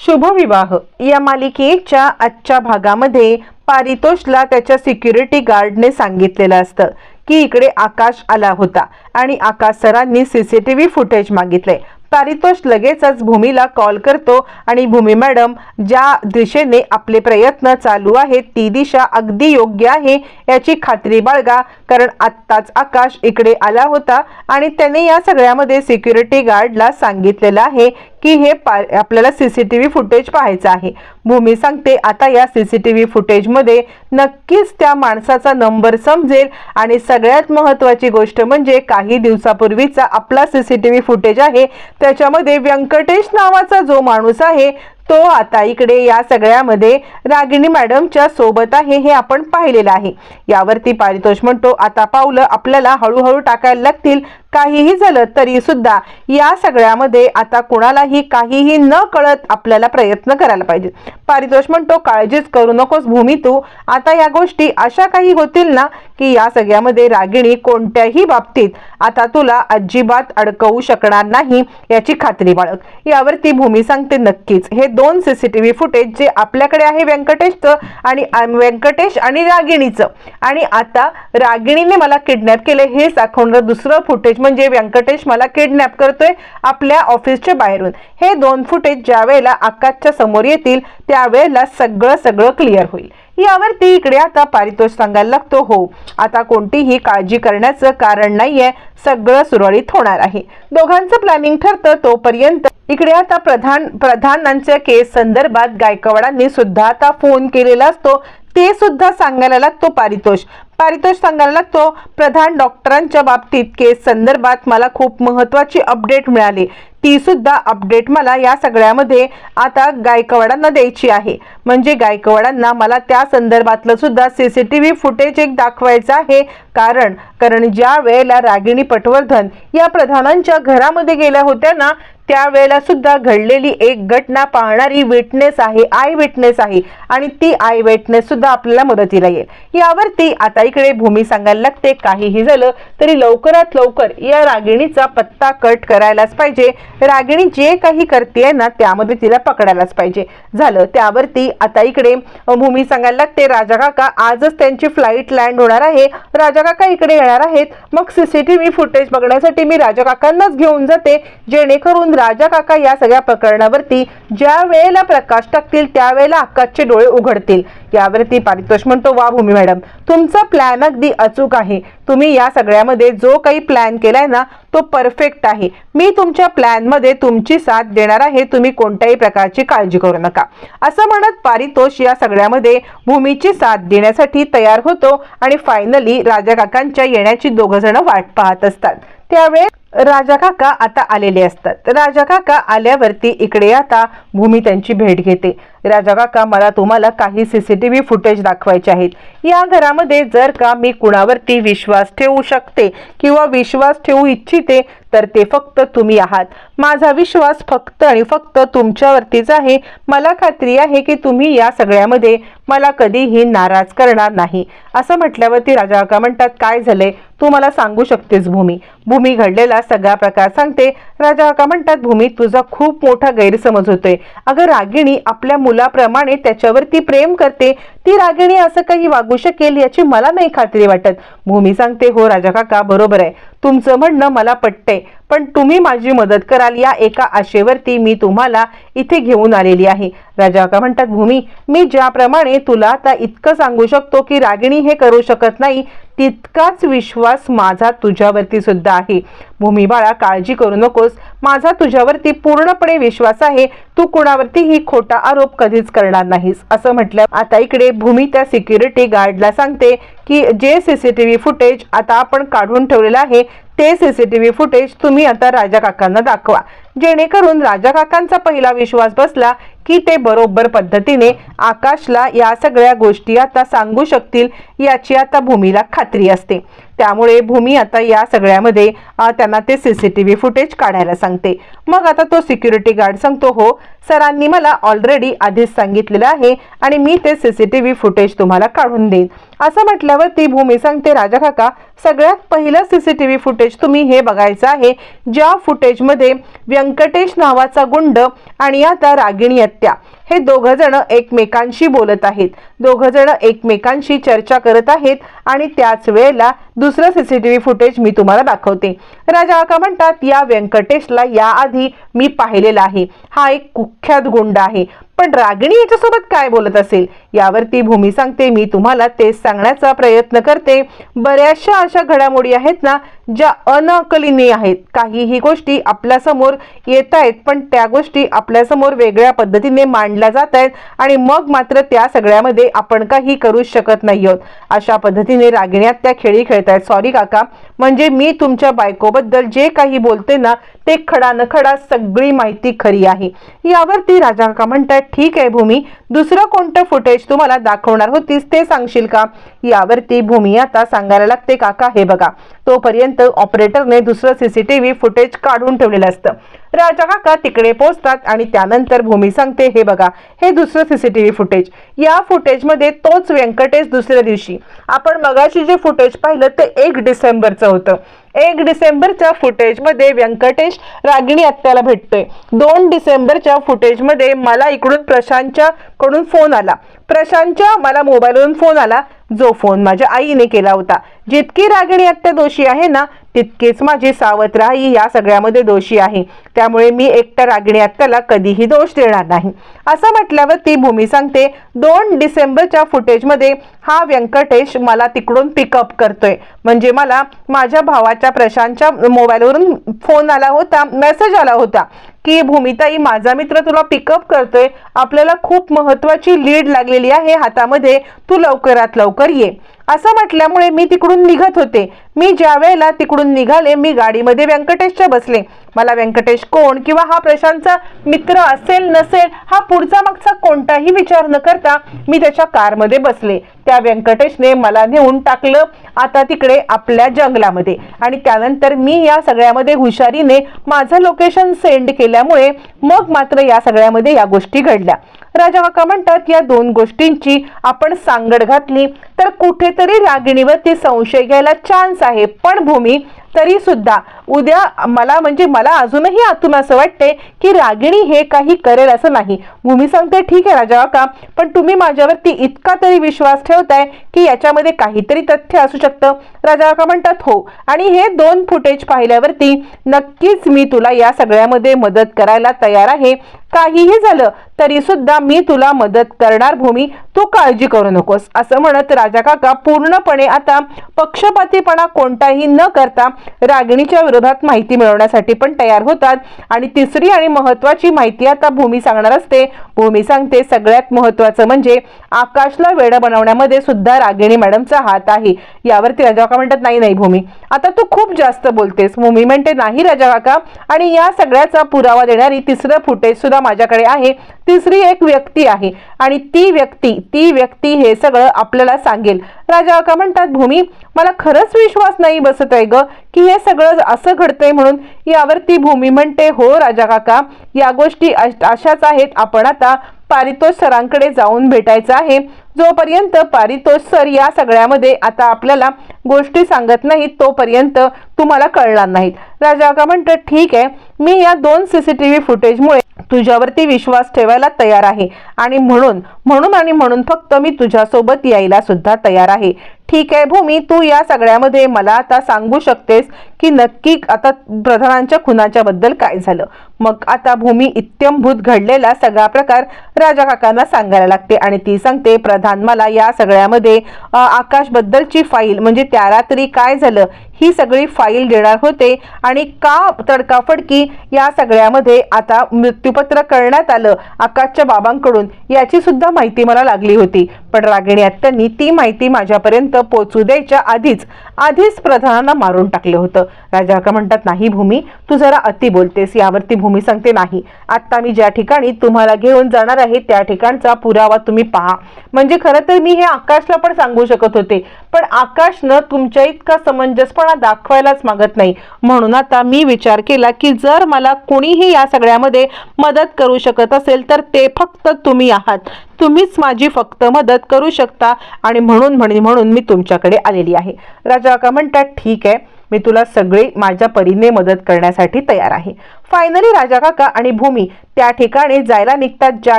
शुभविवाह. या मालिकेच्या आजच्या भागामध्ये पारितोषला त्याच्या सिक्युरिटी गार्डने सांगितलेलं असतं की इकडे आकाश आला होता आणि आकाश सरांनी C C T V footage मागितले पारितोष लगेचच भूमीला कॉल करतो आणि भूमी मॅडम ज्या दिशेने आपले प्रयत्न चालू आहेत ती दिशा अगदी योग्य आहे याची खात्री बाळगा कारण आत्ताच आकाश इकडे आला होता आणि त्याने या सगळ्यामध्ये सिक्युरिटी गार्डला सांगितलेलं आहे की हे पा आपल्याला C C T V footage पाहायचं आहे. भूमी सांगते आता या सी सी टी व्ही फुटेजमध्ये नक्कीच त्या माणसाचा नंबर समजेल आणि सगळ्यात महत्त्वाची गोष्ट म्हणजे काही दिवसापूर्वीचा आपला C C T V footage आहे. त्याच्यामध्ये व्यंकटेश नावाचा जो माणूस आहे तो आता इकडे या सगळ्यामध्ये रागिणी मॅडमच्या सोबत आहे हे आपण पाहिलेलं आहे. यावरती पारितोष म्हणतो आता पावलं आपल्याला हळूहळू टाकायला लागतील. काहीही झालं तरी सुद्धा या सगळ्यामध्ये आता कुणालाही काहीही न कळत आपल्याला प्रयत्न करायला पाहिजे. पारितोष म्हणतो काळजीच करू नकोस भूमी तू. आता या गोष्टी अशा काही होतील ना की या सगळ्यामध्ये रागिणी कोणत्याही बाबतीत आता तुला अजिबात अडकवू शकणार नाही याची खात्री बाळग. यावरती भूमी सांगते नक्कीच. हे दोन सीसीटीव्ही फुटेज जे आपल्याकडे आहे व्यंकटेशचं आणि व्यंकटेश आणि रागिणीचं. आणि आता रागिणीने मला किडनॅप केले हे दाखवणारं दुसरं फुटेज म्हणजे व्यंकटेश मला किडनॅप करतोय आपल्या ऑफिसच्या बाहेरून. हे दोन फुटेज ज्या वेळेला आकाशच्या समोर येतील त्यावेळेला सगळं सगळं क्लिअर होईल. यावरती इकडे आता पारितोष सांगायला लागतो हो. आता कोणतीही काळजी करण्याचं कारण नाहीये. सगळं सुरळीत होणार आहे. दोघांचं प्लॅनिंग ठरतं तोपर्यंत इकडे आता प्रधान प्रधानांच्या केस संदर्भात गायकवाडांनी सुद्धा आता फोन केलेला असतो. ते सुद्धा सांगायला लागतो पारितोष. पारितोष सांगायला लागतो प्रधान डॉक्टरांच्या बाबतीत केस संदर्भात मला खूप महत्वाची अपडेट मिळाली. ती सुद्धा अपडेट मला या सगळ्यामध्ये आता गायकवाडांना द्यायची आहे. म्हणजे गायकवाडांना मला त्या संदर्भातलं सुद्धा C C T V footage एक दाखवायचं आहे. कारण कारण ज्या वेळेला रागिणी पटवर्धन या प्रधानांच्या घरामध्ये गेल्या होत्या ना त्यावेळेला सुद्धा घडलेली एक घटना पाहणारी विटनेस आहे आय विटनेस आहे आणि ती आय विटनेस सुद्धा आपल्याला मदतीला येईल. यावरती आता इकडे भूमी सांगायला लागते काहीही झालं तरी लवकरात लवकर या रागिणीचा पत्ता कट करायलाच पाहिजे. रागिणी जे काही करते ना त्यामध्ये तिला पकडायलाच पाहिजे. झालं त्यावरती आता इकडे भूमी सांगायला लागते राजा काका आजच त्यांची फ्लाईट लँड होणार आहे. राजा काका इकडे येणार आहेत. मग सीसीटीव्ही फुटेज बघण्यासाठी मी राजा काकांनाच घेऊन जाते. जेणेकरून राजा काका या सगळ्या प्रकरणावरती ज्या वेळेला प्रकाश टाकतील त्यावेळेला आकाशचे डोळे उघडतील. यावरती पारितोष म्हणतो वा भूमी मॅडम तुमचा प्लॅन अगदी अचूक आहे. तुम्ही या सगळ्यामध्ये जो काही प्लॅन केलाय ना तो परफेक्ट आहे. मी तुमच्या प्लॅनमध्ये तुमची साथ देणार आहे. तुम्ही कोणत्याही प्रकारची काळजी करू नका. असं म्हणत पारितोष या सगळ्यामध्ये भूमीची साथ देण्यासाठी तयार होतो आणि फायनली राजा काकांच्या येण्याची दोघं जण वाट पाहत असतात. त्यावेळेस राजा काका आता आलेले असतात. राजा काका आल्यावरती इकडे आता भूमी त्यांची भेट घेते. राजा काका मला तुम्हाला काही सीसीटीव्ही फुटेज दाखवायचे आहेत. या घरामध्ये जर का मी कुणावरती विश्वास ठेवू शकते किंवा विश्वास ठेवू इच्छिते तर ते फक्त तुम्ही आहात. माझा विश्वास फक्त आणि फक्त तुमच्यावरतीच आहे. मला खात्री आहे की तुम्ही या सगळ्यामध्ये मला कधीही नाराज करणार नाही. असं म्हटल्यावरती राजा काका म्हणतात काय झालंय? तू मला सांगू शकतेस भूमी. भूमी घडलेला सगळा प्रकार सांगते. राजा काका म्हणतात भूमी तुझा खूप मोठा गैरसमज होतोय. अगं रागिणी आपल्या मुलाप्रमाणे त्याच्यावरती प्रेम करते. ती रागिणी असं काही वागू शकेल याची मला नाही खात्री वाटत. भूमी सांगते हो राजा काका बरोबर आहे. तुमचं म्हणणं मला पटतंय. पण तुम्ही माझी मदत कराल या एका आशेवरती मी तुम्हाला इथे घेऊन आलेली आहे. राजा का म्हणतात भूमी मी ज्याप्रमाणे तुला आता इतकं सांगू शकतो की रागिणी हे करू शकत नाही तितकाच विश्वास माझा तुझ्यावरती सुद्धा आहे. भूमी बाळा काळजी करू नकोस. माझा तुझ्यावरती पूर्णपणे विश्वास आहे. तू कुणावरतीही खोटा आरोप कधीच करणार नाहीस. असं म्हटलं. आता इकडे भूमी त्या सिक्युरिटी गार्डला सांगते की जे सीसीटीव्ही फुटेज आता आपण काढून ठेवलेलं आहे ते सीसीटीव्ही फुटेज तुम्ही आता राजा काकांना दाखवा. जेणेकरून राजा काकांचा पहिला विश्वास बसला की ते बरोबर पद्धतीने आकाशला या सगळ्या गोष्टी आता सांगू शकतील याची आता भूमीला खात्री असते. त्यामुळे भूमी आता या सगळ्यामध्ये त्यांना ते C C T V footage काढायला सांगते. मग आता तो सिक्युरिटी गार्ड सांगतो हो सरांनी मला ऑलरेडी आधीच सांगितलेलं आहे आणि मी ते C C T V footage तुम्हाला काढून देईन. असं म्हटल्यावर ती भूमी सांगते राजा काका सगळ्यात पहिलं C C T V footage तुम्ही हे बघायचं आहे ज्या फुटेजमध्ये व्यंग व्यंकटेश नावाचा गुंड आणि आता रागिणी हत्या. हे दोघ जण एकमेकांशी बोलत आहेत. दोघ जण एकमेकांशी चर्चा करत आहेत आणि त्याच वेळेला दुसरं सीसीटीव्ही फुटेज मी तुम्हाला दाखवते. राजा काका म्हणतात या व्यंकटेशला याआधी मी पाहिलेला आहे. हा एक कुख्यात गुंड आहे. पण रागिणी याच्यासोबत काय बोलत असेल? यावरती भूमी सांगते मी तुम्हाला तेच सांगण्याचा प्रयत्न करते. बऱ्याचशा अशा घडामोडी आहेत ना ज्या अनकलिनीय आहेत. काहीही गोष्टी आपल्यासमोर येत आहेत पण त्या गोष्टी आपल्यासमोर वेगळ्या पद्धतीने मांडल्या जात आहेत आणि मग मात्र त्या सगळ्यामध्ये आपण काही करू शकत नाही आहोत. अशा पद्धतीने रागिण्यात त्या खेळी खेळत आहेत सॉरी काका. म्हणजे मी तुमच्या बायकोबद्दल जे काही बोलते ना ते खडा न खडा सगळी माहिती खरी आहे. यावरती राजा का म्हणतात ठीक आहे भूमी दुसरं कोणतं फुटेज तुम्हाला दाखवणार होतीस ते सांगशील का? यावरती भूमी आता सांगायला लागते काका हे बघा तोपर्यंत ऑपरेटरने दुसरं सीसीटीव्ही फुटेज काढून ठेवलेलं असतं. राजा काका तिकडे पोहोचतात आणि त्यानंतर भूमी सांगते हे बघा हे दुसरं सीसीटीव्ही फुटेज या फुटेजमध्ये तोच व्यंकटेश दुसऱ्या दिवशी. आपण मगाशी जे फुटेज पाहिलं ते एक डिसेंबरचं होतं. एक डिसेंबरच्या फुटेजमध्ये व्यंकटेश रागिणी आत्याला भेटतोय. दोन डिसेंबरच्या फुटेजमध्ये मला इकडून प्रशांतच्या कडून फोन आला. प्रशांतच्या मला मोबाईलवरून फोन आला. जो फोन माझ्या आईने केला होता. जितकी रागिणी आत्या दोषी आहे ना तितकेच माझी सावत्र आई या सगळ्यामध्ये दोषी आहे. त्यामुळे मी एकट्या रागिणी आत्याला कधीही दोष देणार नाही. असं म्हटल्यावर ती भूमी सांगते दोन डिसेंबरच्या फुटेजमध्ये हा व्यंकटेश मला तिकडून पिकअप करतोय. म्हणजे मला माझ्या भावाच्या प्रशांतच्या मोबाईलवरून फोन आला होता मेसेज आला होता की भूमिताई माझा मित्र तुला पिकअप करतोय. आपल्याला खूप महत्वाची लीड लागलेली आहे हातामध्ये. तू लवकरात लवकर ये. असं म्हटल्यामुळे मी तिकडून निघत होते. मी ज्या वेळेला तिकडून निघाले मी गाडीमध्ये व्यंकटेशच्या बसले. मला व्यंकटेश कोण किंवा हा प्रशांतचा मित्र असेल नसेल हा पुढचा मागचा कोणताही विचार न करता मी त्याच्या कारमध्ये बसले. त्या व्यंकटेशने मला नेऊन टाकलं आता तिकडे आपल्या जंगलामध्ये. आणि त्यानंतर मी या सगळ्यामध्ये हुशारीने माझं लोकेशन सेंड केल्यामुळे मग मात्र या सगळ्यामध्ये या गोष्टी घडल्या. राजा काका म्हणतात या दोन गोष्टींची आपण सांगड घातली. तर कुठेतरी रागिणीवरती संशय घ्यायला चान्स आहे. पण भूमी तरी सुद्धा उद्या मला म्हणजे मला अजूनही आतून असं वाटते की रागिणी हे काही करेल असं नाही. भूमी सांगते ठीक आहे राजा काका पण तुम्ही माझ्यावरती इतका तरी विश्वास ठेवताय की याच्यामध्ये काहीतरी तथ्य असू शकतं. राजा काका म्हणतात हो आणि हे दोन फुटेज पाहिल्यावरती नक्कीच मी तुला या सगळ्यामध्ये मदत करायला तयार आहे. काहीही झालं तरी सुद्धा मी तुला मदत करणार भूमी. तू काळजी करू नकोस. असं म्हणत राजा काका पूर्णपणे आता पक्षपातीपणा कोणताही न करता रागिणीच्या विरोधात माहिती मिळवण्यासाठी पण तयार होतात. आणि तिसरी आणि महत्वाची माहिती आता भूमी सांगणार असते. भूमी सांगते सगळ्यात महत्वाचं म्हणजे आकाशला वेड बनवण्यामध्ये सुद्धा रागिणी मॅडमचा हात आहे. यावरती राजा काका म्हणतात नाही नाही भूमी. आता तू खूप जास्त बोलतेस. भूमी म्हणते नाही राजा काका. आणि या सगळ्याचा पुरावा देणारी तिसरं फुटेज सुद्धा माझ्याकडे आहे. तिसरी एक व्यक्ती आहे. आणि ती व्यक्ती ती व्यक्ती हे सगळं आपल्याला सांगेल. राजा काका म्हणतात भूमी मला खरंच विश्वास नाही बसत आहे ग. की हे सगळं असं घडतंय म्हणून यावरती भूमी म्हणते हो राजा काका या गोष्टी अश- अशाच आहेत. आपण आता पारितोष सरांकडे जाऊन भेटायचं आहे. जोपर्यंत पारितोष सर या सगळ्यामध्ये आता आपल्याला गोष्टी सांगत नाहीत तोपर्यंत तुम्हाला कळणार नाहीत. राजा काका म्हणतं ठीक आहे. मी या दोन सी सी टी व्ही फुटेजमुळे तुझ्यावरती विश्वास ठेवायला तयार आहे. आणि म्हणून म्हणून आणि म्हणून फक्त मी तुझ्यासोबत यायला सुद्धा तयार आहे. ठीक आहे भूमी तू या सगळ्यामध्ये मला आता सांगू शकतेस की नक्की आता प्रधानांच्या खुनाच्या बद्दल काय झालं. मग आता भूमी इत्यंभूत घडलेला सगळा प्रकार राजा काकांना सांगायला लागते आणि ती सांगते प्रधान मला या सगळ्यामध्ये आकाशबद्दलची फाईल म्हणजे त्या रात्री काय झालं ही सगळी फाईल देणार होते आणि का तडकाफडकी या सगळ्यामध्ये आता मृत्यूपत्र करण्यात आलं आकाशच्या बाबांकडून याची सुद्धा माहिती मला लागली होती. पण रागिणी आत्यांनी ती माहिती माझ्यापर्यंत पोचू द्यायच्या आधीच आधीच प्रधानांना मारून टाकलं होतं. राजा का म्हणतात नाही भूमी तू जरा अति बोलतेस यावरती भूमी सांगते नाही. आत्ता मी ज्या ठिकाणी तुम्हाला घेऊन जाणार आहे त्या ठिकाणचा पुरावा तुम्ही पहा. म्हणजे खरं तर मी हे आकाशला पण सांगू शकत होते पण आकाशनं तुमच्या इतका समंजसपणा दाखवायलाच मागत नाही. म्हणून आता मी विचार केला की जर मला कोणीही या सगळ्यामध्ये मदत करू शकत असेल तर ते फक्त तुम्ही आहात. तुम्हीच माझी फक्त मदत करू शकता आणि म्हणून म्हणे म्हणून मी तुमच्याकडे आलेली आहे. राजा काका म्हणतात ठीक आहे मी तुला सगळी माझ्या परीने मदत करण्यासाठी तयार आहे. फायनली राजा काका आणि भूमी त्या ठिकाणी जायला निघतात ज्या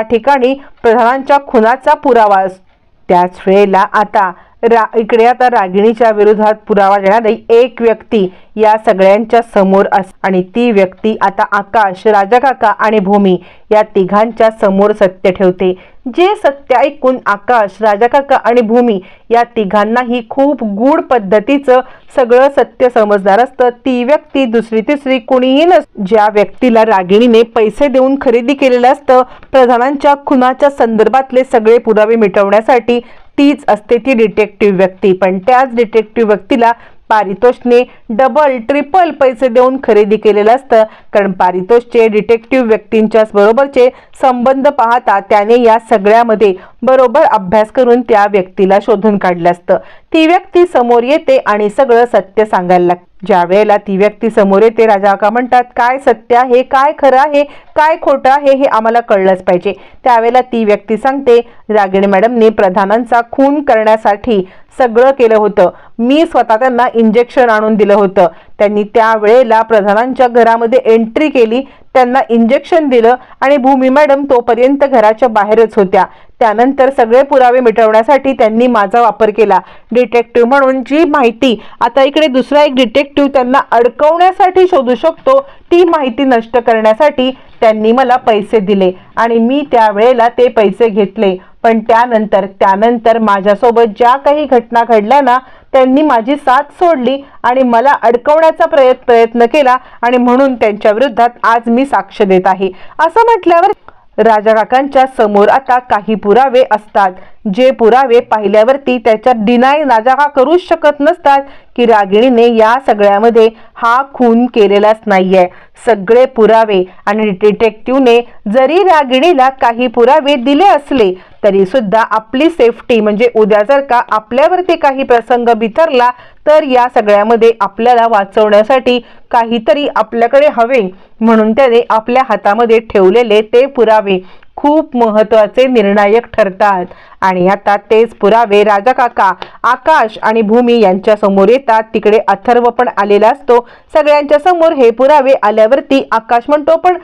ठिकाणी प्रधानांच्या खुनाचा पुरावा त्याच वेळेला आता रा इकडे आता रागिणीच्या विरोधात पुरावा देणारी एक व्यक्ती या सगळ्यांच्या समोर अस आणि ती व्यक्ती आता आकाश राजा काका आणि भूमी या तिघांच्या समोर सत्य ठेवते. जे सत्य ऐकून आकाश राजा काका आणि भूमी या तिघांनाही खूप गूढ पद्धतीचं सगळं सत्य समजणार असतं. ती व्यक्ती दुसरी तिसरी कुणीही नस ज्या व्यक्तीला रागिणीने पैसे देऊन खरेदी केलेलं असतं प्रधानांच्या खुनाच्या संदर्भातले सगळे पुरावे मिटवण्यासाठी तीच असते ती डिटेक्टिव्ह व्यक्ती. पण त्याच डिटेक्टिव्ह व्यक्तीला पारितोषने डबल ट्रिपल पैसे देऊन खरेदी केलेलं असतं. कारण पारितोषचे डिटेक्टिव्ह व्यक्तींच्याच बरोबरचे संबंध पाहता त्याने या सगळ्यामध्ये बरोबर अभ्यास करून त्या व्यक्तीला शोधून काढलं असतं. ती व्यक्ती समोर येते आणि सगळं सत्य सांगायला लागतं. ज्या वेळेला ती व्यक्ती समोर येते राजा का म्हणतात काय सत्य आहे काय खरं आहे काय खोटं आहे हे आम्हाला कळलंच पाहिजे. त्यावेळेला ती व्यक्ती सांगते रागिणी मॅडमने प्रधानांचा खून करण्यासाठी सगळं केलं होतं. मी स्वतः त्यांना इंजेक्शन आणून दिलं होतं. त्यांनी त्यावेळेला प्रधानांच्या घरामध्ये एंट्री केली. त्यांना इंजेक्शन दिलं आणि भूमी मॅडम तोपर्यंत घराच्या बाहेरच होत्या. त्यानंतर सगळे पुरावे मिटवण्यासाठी त्यांनी माझा वापर केला. डिटेक्टिव्ह म्हणून जी माहिती आता इकडे दुसरा एक डिटेक्टिव्ह त्यांना अडकवण्यासाठी शोधू शकतो ती माहिती नष्ट करण्यासाठी त्यांनी मला पैसे दिले आणि मी त्यावेळेला ते पैसे घेतले. पण त्यानंतर त्यानंतर माझ्यासोबत ज्या काही घटना घडल्या ना त्यांनी माझी साथ सोडली आणि मला अडकवण्याचा प्रयत्न प्रयत्न केला आणि म्हणून त्यांच्या विरोधात आज मी साक्ष देत आहे. असं म्हटल्यावर राजा काकांच्या समोर आता काही पुरावे असतात. जे पुरावे पाहिल्यावरती त्याच्यात डिनाय राजा का करूच शकत नसतात की रागिणीने या सगळ्यामध्ये हा खून केलेलाच नाहीये. सगळे पुरावे आणि डिटेक्टिव्हने जरी रागिणीला काही पुरावे दिले असले तरी सुद्धा आपली सेफ्टी म्हणजे उद्या जर का आपल्यावरती काही प्रसंग बिथरला तर या सगळ्यामध्ये आपल्याला वाचवण्यासाठी काहीतरी आपल्याकडे हवे. म्हणून त्याने आपल्या हातामध्ये ठेवलेले ते पुरावे. खूप महत्त्वाचे निर्णायक ठरतात. आणि आता तेच पुरावे राजा काका आकाश आणि भूमी यांच्या समोर येतात. तिकडे अथर्व पण आलेला असतो. सगळ्यांच्या समोर हे पुरावे आल्यावरती आकाश म्हणतो पण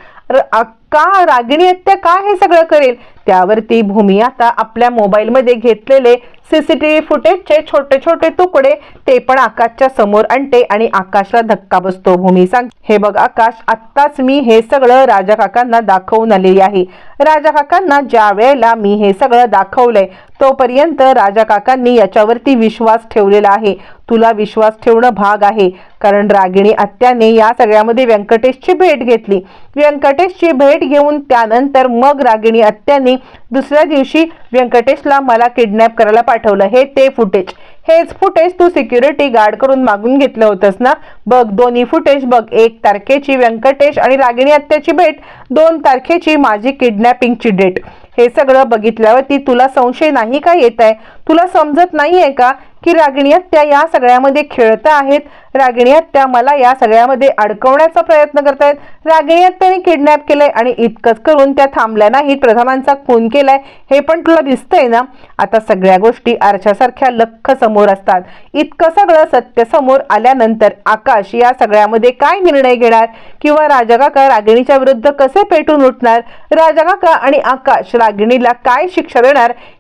का रागिणी हत्या का हे सगळं करेल? त्यावरती भूमी आता आपल्या मोबाईलमध्ये घेतलेले सीसीटीव्ही फुटेजचे छोटे छोटे तुकडे ते पण आकाशच्या समोर आणते आणि आकाशला धक्का बसतो. भूमी सांग हे बघ आकाश आत्ताच मी हे सगळं राजा काकांना दाखवून आलेली आहे. राजा काकांना ज्या वेळेला मी हे सगळं दाखवलंय तोपर्यंत राजा काकांनी याच्यावरती विश्वास ठेवलेला आहे. तुला विश्वास ठेवणं भाग आहे. कारण रागिणी आत्याने या सगळ्यामध्ये व्यंकटेशची भेट घेतली. व्यंकटेशची भेट घेऊन त्यानंतर मग रागिणी आत्याने दुसऱ्या दिवशी व्यंकटेशला मला किडनॅप करायला पाठवलं. हे ते फुटेज हेच फुटेज तू सिक्युरिटी गार्ड करून मागून घेतलं होतंस ना? बघ दोन्ही फुटेज बघ. एक तारखेची व्यंकटेश आणि रागिणी आत्याची भेट दोन तारखेची माझी किडनॅपिंगची डेट हे सगळं बघितल्यावरती तुला संशय नाही का येत आहे तुला समजत नाहीये का की रागिणी हत्या या सगळ्यामध्ये खेळता आहेत? रागिणी हत्या मला या सगळ्यामध्ये अडकवण्याचा प्रयत्न करतायत. रागिणी हत्याने किडनॅप केलंय आणि इतकंच करून त्या थांबल्या नाहीत प्रधानांचा खून केलाय. हे पण तुला दिसतंय ना? आता सगळ्या गोष्टी आरशासारख्या लख समोर असतात. इतकं सगळं सत्य समोर आल्यानंतर आकाश या सगळ्यामध्ये काय निर्णय घेणार? किंवा राजा काका रागिणीच्या विरुद्ध कसे पेटून उठणार? राजा काका आणि आकाश रागिणीला काय शिक्षा देणार?